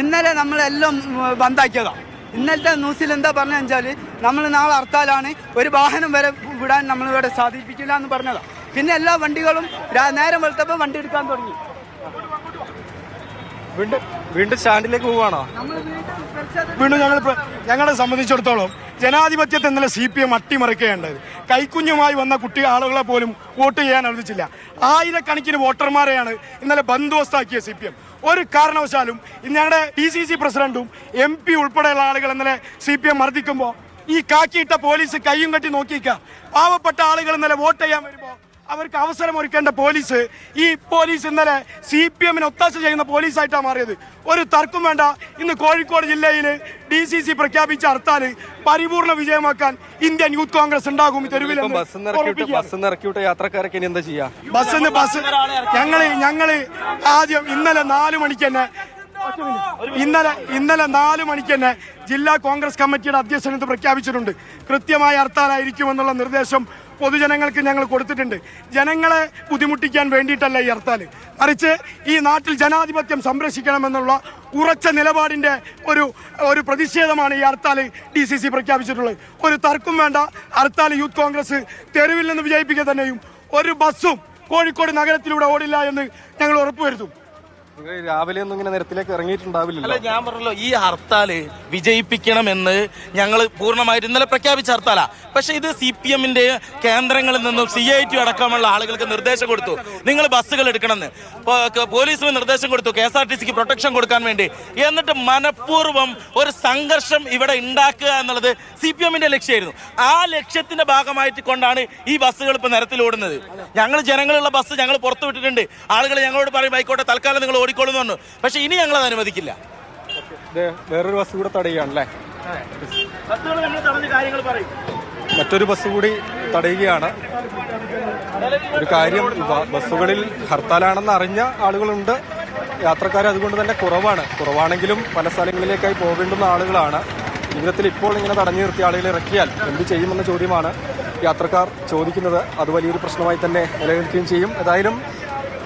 ഇന്നലെ നമ്മളെല്ലാം ബന്ധാക്കിയതാണ് ഇന്നലത്തെ ന്യൂസിൽ എന്താ പറഞ്ഞു വെച്ചാൽ നമ്മൾ നാളെ ഹർത്താലാണ് ഒരു വാഹനം വരെ വിടാൻ നമ്മളിവിടെ സാധിപ്പിക്കില്ല എന്ന് പറഞ്ഞതാണ് പിന്നെ എല്ലാ വണ്ടികളും നേരം വെളുത്തപ്പോൾ വണ്ടി എടുക്കാൻ തുടങ്ങി. വീണ്ടും വീണ്ടും സ്റ്റാൻഡിലേക്ക് പോവാണോ വീണ്ടും ഞങ്ങൾ ഞങ്ങളെ സംബന്ധിച്ചിടത്തോളം ജനാധിപത്യത്തെ ഇന്നലെ സി പി എം അട്ടിമറിക്കുകയുണ്ടായത് കൈക്കുഞ്ഞുമായി വന്ന കുട്ടി ആളുകളെ പോലും വോട്ട് ചെയ്യാൻ അനുവദിച്ചില്ല. ആയിരക്കണക്കിന് വോട്ടർമാരെയാണ് ഇന്നലെ ബന്ദോബസ്താക്കിയ സി പി എം ഒരു കാരണവശാലും ഞങ്ങളുടെ ഡി സി സി പ്രസിഡന്റും എം പി ഉൾപ്പെടെയുള്ള ആളുകൾ ഇന്നലെ സി പി എം മർദ്ദിക്കുമ്പോൾ ഈ കാക്കിയിട്ട പോലീസ് കയ്യും കെട്ടി നോക്കിയിക്കാം. പാവപ്പെട്ട ആളുകൾ ഇന്നലെ വോട്ട് ചെയ്യാൻ വരുമ്പോൾ അവർക്ക് അവസരം ഒരുക്കേണ്ട പോലീസ്. ഈ പോലീസ് ഇന്നലെ സി പി എമ്മിന് ഒത്താശ ചെയ്യുന്ന പോലീസായിട്ടാണ് മാറിയത്. ഒരു തർക്കം വേണ്ട. ഇന്ന് കോഴിക്കോട് ജില്ലയിൽ ഡി സി സി പ്രഖ്യാപിച്ച ഹർത്താൽ പരിപൂർണ വിജയമാക്കാൻ ഇന്ത്യൻ യൂത്ത് കോൺഗ്രസ് ഉണ്ടാകും തെരുവിൽ യാത്രക്കാരൊക്കെ എന്താ ചെയ്യാ? ബസ് ബസ് ഞങ്ങൾ ഞങ്ങൾ ആദ്യം ഇന്നലെ നാലു മണിക്ക് തന്നെ ഇന്നലെ ഇന്നലെ നാല് മണിക്ക് തന്നെ ജില്ലാ കോൺഗ്രസ് കമ്മിറ്റിയുടെ അധ്യക്ഷനത്ത് പ്രഖ്യാപിച്ചിട്ടുണ്ട്. കൃത്യമായ ഹർത്താലായിരിക്കുമെന്നുള്ള നിർദ്ദേശം പൊതുജനങ്ങൾക്ക് ഞങ്ങൾ കൊടുത്തിട്ടുണ്ട്. ജനങ്ങളെ ബുദ്ധിമുട്ടിക്കാൻ വേണ്ടിയിട്ടല്ല ഈ ഹർത്താൽ മറിച്ച് ഈ നാട്ടിൽ ജനാധിപത്യം സംരക്ഷിക്കണമെന്നുള്ള ഉറച്ച നിലപാടിന്റെ ഒരു ഒരു പ്രതിഷേധമാണ് ഈ ഹർത്താൽ ഡി സി സി പ്രഖ്യാപിച്ചിട്ടുള്ളത്. ഒരു തർക്കം വേണ്ട. ഹർത്താൽ യൂത്ത് കോൺഗ്രസ് തെരുവിൽ നിന്ന് വിജയിപ്പിക്കുക തന്നെയും ഒരു ബസ്സും കോഴിക്കോട് നഗരത്തിലൂടെ ഓടില്ല എന്ന് ഞങ്ങൾ ഉറപ്പുവരുത്തും. രാവിലെ ഒന്നും ഇങ്ങനെ നിരത്തിലേക്ക് ഇറങ്ങിയിട്ടുണ്ടാവില്ല ഞാൻ പറഞ്ഞല്ലോ ഈ ഹർത്താൽ വിജയിപ്പിക്കണമെന്ന് ഞങ്ങൾ പൂർണമായിട്ട് ഇന്നലെ പ്രഖ്യാപിച്ച ഹർത്താലാ. പക്ഷെ ഇത് സി പി എമ്മിന്റെ കേന്ദ്രങ്ങളിൽ നിന്നും സി ഐ ടി അടക്കമുള്ള ആളുകൾക്ക് നിർദ്ദേശം കൊടുത്തു. നിങ്ങൾ ബസ്സുകൾ എടുക്കണമെന്ന്. പോലീസിന് നിർദ്ദേശം കൊടുത്തു കെ എസ് ആർ ടി സിക്ക് പ്രൊട്ടക്ഷൻ കൊടുക്കാൻ വേണ്ടി. എന്നിട്ട് മനഃപൂർവം ഒരു സംഘർഷം ഇവിടെ ഉണ്ടാക്കുക എന്നുള്ളത് സി പി എമ്മിന്റെ ലക്ഷ്യമായിരുന്നു. ആ ലക്ഷ്യത്തിന്റെ ഭാഗമായിട്ട് കൊണ്ടാണ് ഈ ബസ്സുകൾ ഇപ്പൊ നിരത്തിലോടുന്നത്. ഞങ്ങൾ ജനങ്ങളുള്ള ബസ് ഞങ്ങൾ പുറത്തു വിട്ടിട്ടുണ്ട് ആളുകൾ ഞങ്ങളോട് പറയും ആയിക്കോട്ടെ തൽക്കാലം നിങ്ങൾ ഓടിക്കോളൂ എന്ന് പറഞ്ഞു. പക്ഷെ ഇനി ഞങ്ങൾ അത് അനുവദിക്കില്ല. ദേ, വേറൊരു ബസ് കൂടെ തടയുകയാണല്ലേ? മറ്റൊരു ബസ് കൂടി തടയുകയാണ്. ഒരു കാര്യം ബസ്സുകളിൽ ഹർത്താലാണെന്ന് അറിഞ്ഞ ആളുകളുണ്ട്. യാത്രക്കാർ അതുകൊണ്ട് തന്നെ കുറവാണ്. കുറവാണെങ്കിലും പല സ്ഥലങ്ങളിലേക്കായി പോകേണ്ടുന്ന ആളുകളാണ്. ജീവിതത്തിൽ ഇപ്പോൾ ഇങ്ങനെ തടഞ്ഞു നിർത്തിയ ആളുകളെ ഇറക്കിയാൽ എന്ത് ചെയ്യുമെന്ന ചോദ്യമാണ് യാത്രക്കാർ ചോദിക്കുന്നത്. അത് വലിയൊരു പ്രശ്നമായി തന്നെ നിലനിൽക്കുകയും ചെയ്യും. ഏതായാലും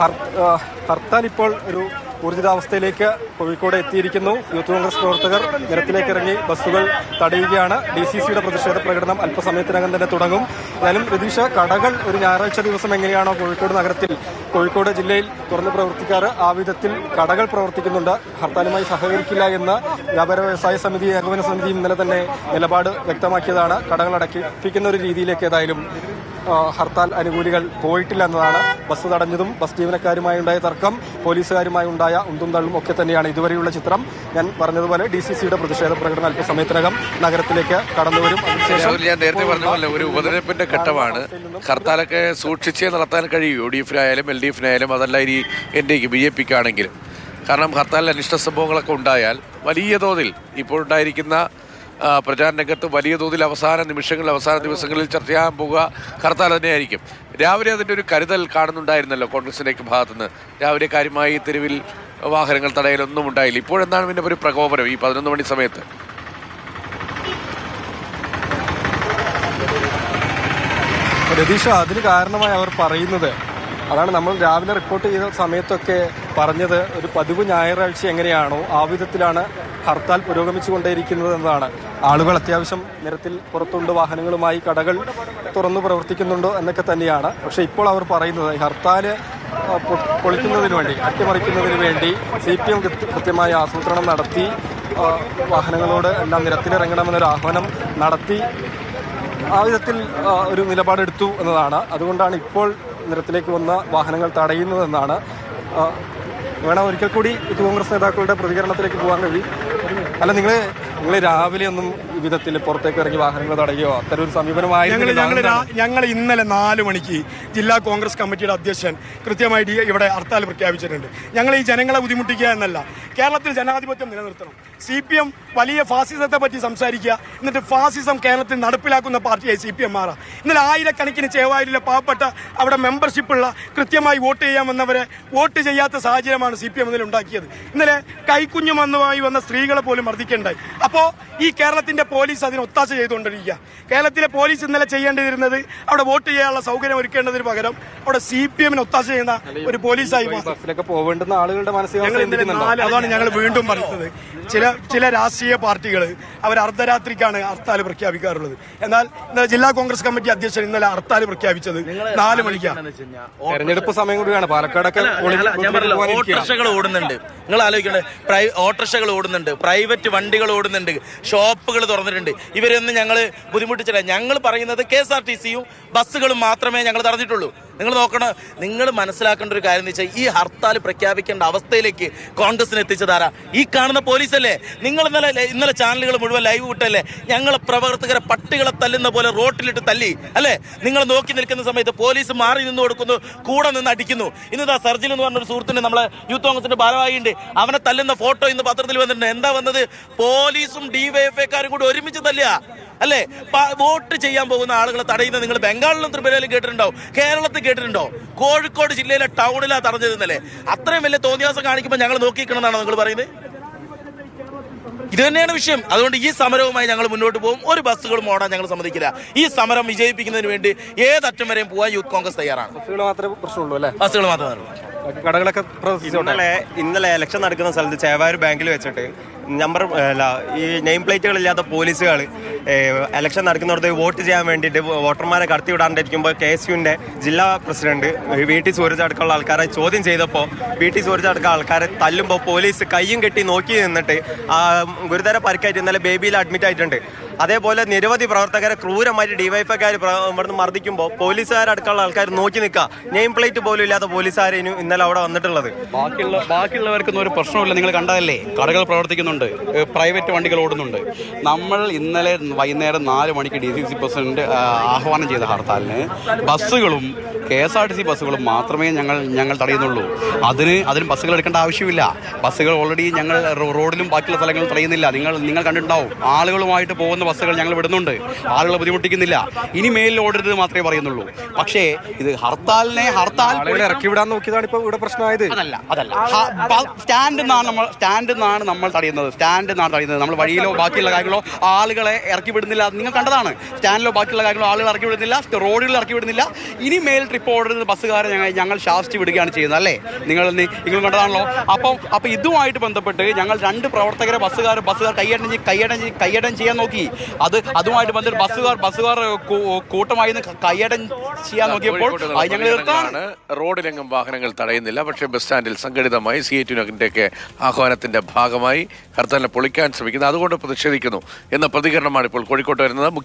ഹർത്താൽ ഇപ്പോൾ ഒരു ഊർജിതാവസ്ഥയിലേക്ക് കോഴിക്കോട് എത്തിയിരിക്കുന്നു. യൂത്ത് കോൺഗ്രസ് പ്രവർത്തകർ നിരത്തിലേക്ക് ഇറങ്ങി ബസ്സുകൾ തടയുകയാണ്. ഡി സി സിയുടെ പ്രതിഷേധ പ്രകടനം അല്പസമയത്തിനകം തന്നെ തുടങ്ങും. എന്നാലും രതീഷ കടകൾ ഒരു ഞായറാഴ്ച ദിവസം എങ്ങനെയാണോ കോഴിക്കോട് നഗരത്തിൽ കോഴിക്കോട് ജില്ലയിൽ തുറന്ന് പ്രവർത്തിക്കാറ് ആ വിധത്തിൽ കടകൾ പ്രവർത്തിക്കുന്നുണ്ട്. ഹർത്താലുമായി സഹകരിക്കില്ല എന്ന് വ്യാപാര വ്യവസായ സമിതി ഏകോപന സമിതി ഇന്നലെ തന്നെ നിലപാട് വ്യക്തമാക്കിയതാണ്. കടകൾ അടക്കിപ്പിക്കുന്ന ഒരു രീതിയിലേക്ക് ഏതായാലും ഹർത്താൽ അനുകൂലികൾ പോയിട്ടില്ല എന്നതാണ് ബസ് തടഞ്ഞതും ബസ് ജീവനക്കാരുമായി ഉണ്ടായ തർക്കം പോലീസുകാരുമായി ഉണ്ടായ ഉന്തും തള്ളും ഒക്കെ തന്നെയാണ് ഇതുവരെയുള്ള ചിത്രം. ഞാൻ പറഞ്ഞതുപോലെ ഡി സി സിയുടെ പ്രതിഷേധ പ്രകടനം അല്പസമയത്തിനകം നഗരത്തിലേക്ക് കടന്നുവരും ഞാൻ നേരത്തെ പറഞ്ഞ പോലെ ഒരു ഉപതെരഞ്ഞെടുപ്പിന്റെ ഘട്ടമാണ്. ഹർത്താലൊക്കെ സൂക്ഷിച്ചേ നടത്താൻ കഴിയൂ യു ഡി എഫിനായാലും എൽ ഡി എഫിനായാലും അതല്ല ഇനി എൻ ഡി ബി ജെ പിക്കാണെങ്കിലും. കാരണം ഹർത്താലിൽ അനിഷ്ട സംഭവങ്ങളൊക്കെ ഉണ്ടായാൽ വലിയ തോതിൽ ഇപ്പോൾ ഉണ്ടായിരിക്കുന്ന പ്രചാരണ രംഗത്ത് വലിയ തോതിൽ അവസാന നിമിഷങ്ങളിൽ അവസാന ദിവസങ്ങളിൽ ചർച്ച ചെയ്യാൻ പോകുക ഹർത്താൽ തന്നെയായിരിക്കും. രാവിലെ അതിന്റെ ഒരു കരുതൽ കാണുന്നുണ്ടായിരുന്നല്ലോ കോൺഗ്രസിന്റെയൊക്കെ ഭാഗത്തുനിന്ന്. രാവിലെ കാര്യമായി തെരുവിൽ വാഹനങ്ങൾ തടയലൊന്നും ഉണ്ടായില്ല. ഇപ്പോഴെന്താണ് പിന്നെ ഒരു പ്രകോപനം ഈ പതിനൊന്ന് മണി സമയത്ത്? രതീഷ അതിന് കാരണമായി അവർ പറയുന്നത് അതാണ് നമ്മൾ രാവിലെ റിപ്പോർട്ട് ചെയ്ത സമയത്തൊക്കെ പറഞ്ഞത് ഒരു പതിവ് ഞായറാഴ്ച എങ്ങനെയാണോ ആ വിധത്തിലാണ് ഹർത്താൽ പുരോഗമിച്ചുകൊണ്ടേയിരിക്കുന്നത് എന്നതാണ്. ആളുകൾ അത്യാവശ്യം നിരത്തിൽ പുറത്തുണ്ട് വാഹനങ്ങളുമായി കടകൾ തുറന്നു പ്രവർത്തിക്കുന്നുണ്ടോ എന്നൊക്കെ തന്നെയാണ്. പക്ഷേ ഇപ്പോൾ അവർ പറയുന്നത് ഈ ഹർത്താൽ ആ, പൊളിക്കുന്നതിന് വേണ്ടി അട്ടിമറിക്കുന്നതിന് വേണ്ടി സി പി എം കൃത്യമായ ആസൂത്രണം നടത്തി വാഹനങ്ങളോട് എല്ലാം നിരത്തിലിറങ്ങണമെന്നൊരു ആഹ്വാനം നടത്തി ആ വിധത്തിൽ ഒരു നിലപാടെടുത്തു എന്നതാണ്. അതുകൊണ്ടാണ് ഇപ്പോൾ നിരത്തിലേക്ക് വന്ന വാഹനങ്ങൾ തടയുന്നതെന്നാണ് വേണം ഒരിക്കൽ കൂടി കോൺഗ്രസ് നേതാക്കളുടെ പ്രതികരണത്തിലേക്ക് പോകാൻ കഴിയും. അല്ല നിങ്ങൾ നിങ്ങൾ രാവിലെ ഒന്നും വിധത്തിൽ പുറത്തേക്ക് ഇറങ്ങി വാഹനങ്ങൾ തടയുകയോ അത്തരം ഒരു ഞങ്ങൾ ഞങ്ങൾ ഞങ്ങൾ ഇന്നലെ നാല് മണിക്ക് ജില്ലാ കോൺഗ്രസ് കമ്മിറ്റിയുടെ അധ്യക്ഷൻ കൃത്യമായിട്ട് ഇവിടെ ഹർത്താൽ പ്രഖ്യാപിച്ചിട്ടുണ്ട്. ഞങ്ങൾ ഈ ജനങ്ങളെ ബുദ്ധിമുട്ടിക്കുക എന്നല്ല. കേരളത്തിൽ ജനാധിപത്യം നിലനിർത്തണം. സി പി എം വലിയ ഫാസിസത്തെ പറ്റി സംസാരിക്കുക. എന്നിട്ട് ഫാസിസം കേരളത്തിൽ നടപ്പിലാക്കുന്ന പാർട്ടിയായി സി പി എം മാറാം. ഇന്നലെ ആയിരക്കണക്കിന് ചേവായൂരിലെ പാവപ്പെട്ട അവിടെ മെമ്പർഷിപ്പുള്ള കൃത്യമായി വോട്ട് ചെയ്യാൻ വന്നവരെ വോട്ട് ചെയ്യാത്ത സാഹചര്യമാണ് സി പി എം ഇന്നലെ ഉണ്ടാക്കിയത്. ഇന്നലെ കൈക്കുഞ്ഞുമെന്നുമായി വന്ന സ്ത്രീകളെ പോലും മർദ്ദിക്കേണ്ടായി. അപ്പോൾ ഈ കേരളത്തിന്റെ പോലീസ് അതിന് ഒത്താശ ചെയ്തുകൊണ്ടിരിക്കുക. കേരളത്തിലെ പോലീസ് ഇന്നലെ ചെയ്യേണ്ടിയിരുന്നത് അവിടെ വോട്ട് ചെയ്യാനുള്ള സൗകര്യം ഒരുക്കേണ്ടതിന് പകരം അവിടെ സി പി എമ്മിന് ഒത്താശ ചെയ്യുന്ന ഒരു പോലീസായി മാറി. ബസ്സിലൊക്കെ പോവേണ്ടുന്ന ആളുകളുടെ അതാണ് ഞങ്ങൾ വീണ്ടും പറയുന്നത് ചില ചില രാഷ്ട്രീയ പാർട്ടികൾ അവർ അർദ്ധരാത്രിക്കാണ് ഹർത്താൽ പ്രഖ്യാപിക്കാറുള്ളത്. എന്നാൽ ഇന്നലെ ജില്ലാ കോൺഗ്രസ് കമ്മിറ്റി അധ്യക്ഷൻ ഇന്നലെ ഹർത്താൽ പ്രഖ്യാപിച്ചത് നാല് മണിക്കാണ്. തെരഞ്ഞെടുപ്പ് സമയം കൂടിയാണ്. പാലക്കാടൊക്കെ ഓട്ടർഷകൾ ഓടുന്നുണ്ട്. നിങ്ങൾ ആലോചിക്കണേ ഓട്ടർഷകൾ ഓട്ടോറിക്ഷകൾ ഓടുന്നുണ്ട്. പ്രൈവറ്റ് വണ്ടികൾ ഓടുന്നുണ്ട്. ഷോപ്പുകൾ തുറന്നിട്ടുണ്ട്. ഇവരൊന്നും ഞങ്ങൾ ബുദ്ധിമുട്ടിച്ചില്ല. ഞങ്ങൾ പറയുന്നത് കെ എസ് ആർ ടി സിയും ബസ്സുകളും മാത്രമേ ഞങ്ങൾ തടഞ്ഞിട്ടുള്ളൂ. നിങ്ങൾ നോക്കണം നിങ്ങൾ മനസ്സിലാക്കേണ്ട ഒരു കാര്യം എന്ന് വെച്ചാൽ ഈ ഹർത്താൽ പ്രഖ്യാപിക്കേണ്ട അവസ്ഥയിലേക്ക് കോൺഗ്രസിന് എത്തിച്ചതാരാ? ഈ കാണുന്ന പോലീസല്ലേ? നിങ്ങൾ ഇന്നലെ ഇന്നലെ ചാനലുകൾ മുഴുവൻ ലൈവ് വിട്ടല്ലേ? ഞങ്ങളെ പ്രവർത്തകരെ പട്ടികളെ തല്ലുന്ന പോലെ റോട്ടിലിട്ട് തല്ലി അല്ലേ? നിങ്ങൾ നോക്കി നിൽക്കുന്ന സമയത്ത് പോലീസ് മാറി നിന്ന് കൊടുക്കുന്നു കൂടെ നിന്ന് അടിക്കുന്നു. ഇന്നതാ സർജിൽ എന്ന് പറഞ്ഞൊരു സുഹൃത്തിന് നമ്മളെ യൂത്ത് കോൺഗ്രസിന്റെ ഭാരവാഹിയുണ്ട്. അവനെ തല്ലുന്ന ഫോട്ടോ ഇന്ന് പത്രത്തിൽ വന്നിട്ടുണ്ട്. എന്താ വന്നത്? പോലീസും ഡിവൈഎഫ്ഐക്കാരും കൂടി ഒരുമിച്ച് തല്ലുക. അല്ലേ? വോട്ട് ചെയ്യാൻ പോകുന്ന ആളുകളെ തടയുന്നത് നിങ്ങൾ ബംഗാളിലും ത്രിപുരയിലും കേട്ടിട്ടുണ്ടോ കേരളത്തിൽ കേട്ടിട്ടുണ്ടോ കോഴിക്കോട് ജില്ലയിലെ ടൗണിലാണ് തടഞ്ഞത് ഇന്നലെ. അത്രയും വലിയ തോന്നിയാസം കാണിക്കുമ്പോൾ ഞങ്ങൾ നോക്കിക്കണമെന്നാണ് നിങ്ങൾ പറയുന്നത്? ഇത് തന്നെയാണ് വിഷയം. അതുകൊണ്ട് ഈ സമരവുമായി ഞങ്ങൾ മുന്നോട്ട് പോകും. ഒരു ബസ്സുകളും ഓടാൻ ഞങ്ങൾ സമ്മതിക്കില്ല. ഈ സമരം വിജയിപ്പിക്കുന്നതിന് വേണ്ടി ഏതറ്റം വരെയും പോകാൻ യൂത്ത് കോൺഗ്രസ് തയ്യാറാണ്. ബസ്സുകൾ മാത്രമേ പ്രശ്നമുള്ളൂ അല്ലേ? ബസ്സുകൾ മാത്രമേ കടകളൊക്കെ ഇന്നലെ ഇന്നലെ ഇലക്ഷൻ നടക്കുന്ന സ്ഥലത്ത് ചേവായൂർ ബാങ്കിൽ വെച്ചിട്ട് നമ്പർ അല്ല ഈ നെയിം പ്ലേറ്റുകൾ ഇല്ലാത്ത പോലീസുകൾ ഇലക്ഷൻ നടക്കുന്നിടത്ത് വോട്ട് ചെയ്യാൻ വേണ്ടിയിട്ട് വോട്ടർമാരെ കടത്തി വിടാണ്ടിരിക്കുമ്പോൾ കെ എസ് യുവിന്റെ ജില്ലാ പ്രസിഡന്റ് വി ടി സൂരജ് അടക്കമുള്ള ആൾക്കാരെ ചോദ്യം ചെയ്തപ്പോൾ വി ടി സൂരജ് അടക്കം ആൾക്കാരെ തല്ലുമ്പോൾ പോലീസ് കയ്യും കെട്ടി നോക്കി നിന്നിട്ട് ഗുരുതര പരിക്കായിട്ട് ഇന്നലെ ബേബിയിൽ അഡ്മിറ്റ് ആയിട്ടുണ്ട്. അതേപോലെ നിരവധി പ്രവർത്തകരെ ക്രൂരമായിട്ട് ഡിവൈഫൈക്കാർ ഇവിടുന്ന് മർദ്ദിക്കുമ്പോൾ പോലീസുകാരടക്കമുള്ള ആൾക്കാർ നോക്കി നിൽക്കുക നെയിം പ്ലേറ്റ് പോലും ഇല്ലാത്ത പോലീസുകാരേനു ഇന്നലെ അവിടെ വന്നിട്ടുള്ളത്. ബാക്കിയുള്ള ബാക്കിയുള്ളവർക്കൊന്നും ഒരു പ്രശ്നമില്ല നിങ്ങൾ കണ്ടതല്ലേ? കടകൾ പ്രവർത്തിക്കുന്നുണ്ട്. പ്രൈവറ്റ് വണ്ടികൾ ഓടുന്നുണ്ട്. നമ്മൾ ഇന്നലെ വൈകുന്നേരം നാല് മണിക്ക് ഡി സി സി പ്രസിഡന്റ് ആഹ്വാനം ചെയ്ത ഹർത്താലിന് ബസ്സുകളും K S R T C ബസ്സുകളും മാത്രമേ ഞങ്ങൾ ഞങ്ങൾ തടയുന്നുള്ളൂ. അതിന് അതിന് ബസ്സുകൾ എടുക്കേണ്ട ആവശ്യമില്ല. ബസ്സുകൾ ഓൾറെഡി ഞങ്ങൾ റോഡിലും ബാക്കിയുള്ള സ്ഥലങ്ങളിലും തടയുന്നില്ല. നിങ്ങൾ നിങ്ങൾ കണ്ടിട്ടുണ്ടാവും. ആളുകളുമായിട്ട് പോകുന്ന ബസ്സുകൾ ഞങ്ങൾ വിടുന്നുണ്ട്. ആളുകളെ ബുദ്ധിമുട്ടിക്കുന്നില്ല. ഇനി മേലിൽ ഓടരുത് മാത്രമേ പറയുന്നുള്ളൂ. പക്ഷേ ഇത് ഹർത്താലിനെ ഹർത്താൽ ഇറക്കി വിടാൻ നോക്കിയതാണ് ഇപ്പൊ ഇവിടെ പ്രശ്നമായത്. അതല്ല അതല്ല. സ്റ്റാൻഡ് നിന്നാണ് നമ്മൾ സ്റ്റാൻഡ് നിന്നാണ് നമ്മൾ തടയുന്നത്. സ്റ്റാൻഡ് നിന്നാണ് തടയുന്നത്. നമ്മൾ വഴിയിലോ ബാക്കിയുള്ള കാര്യങ്ങളോ ആളുകളെ ഇറക്കി വിടുന്നില്ല നിങ്ങൾ കണ്ടതാണ്. സ്റ്റാൻഡിലോ ബാക്കിയുള്ള കാര്യങ്ങളോ ആളുകൾ ഇറക്കി വിടുന്നില്ല. റോഡുകളിൽ ഇറക്കി വിടുന്നില്ല. ഇനി മേൽ ട്രിപ്പ് ഓടരുത്. ബസ്സുകാരെ ഞങ്ങൾ ഞങ്ങൾ ശാസ്തി വിടുകയാണ് ചെയ്യുന്നത് അല്ലേ? നിങ്ങൾ നിങ്ങൾ കണ്ടതാണല്ലോ. അപ്പം അപ്പം ഇതുമായിട്ട് ബന്ധപ്പെട്ട് ഞങ്ങൾ രണ്ട് പ്രവർത്തകരെ ബസ്സുകാർ ബസ്സുകാർ കൈയടം കൈയടഞ്ഞ് കൈയടം കൈയടം ചെയ്യാൻ നോക്കി. അത് അതുമായിട്ട് ബന്ധപ്പെട്ട് ബസ്സുകാർ ബസ്സുകാർ കൂട്ടമായി കൈയടം ചെയ്യാൻ നോക്കിയപ്പോൾ ഞങ്ങൾ റോഡിലെങ്ങും വാഹനങ്ങൾ തടയുന്നില്ല. പക്ഷേ ബസ് സ്റ്റാൻഡിൽ സംഘടിതമായി സി ഒക്കെ ആഹ്വാനത്തിന്റെ ഭാഗമായി ഹർത്താലിനെ പൊളിക്കാൻ ശ്രമിക്കുന്നത് അതുകൊണ്ട് പ്രതിഷേധിക്കുന്നു എന്ന പ്രതികരണമാണ് ഇപ്പോൾ കോഴിക്കോട്ട് വരുന്നത്.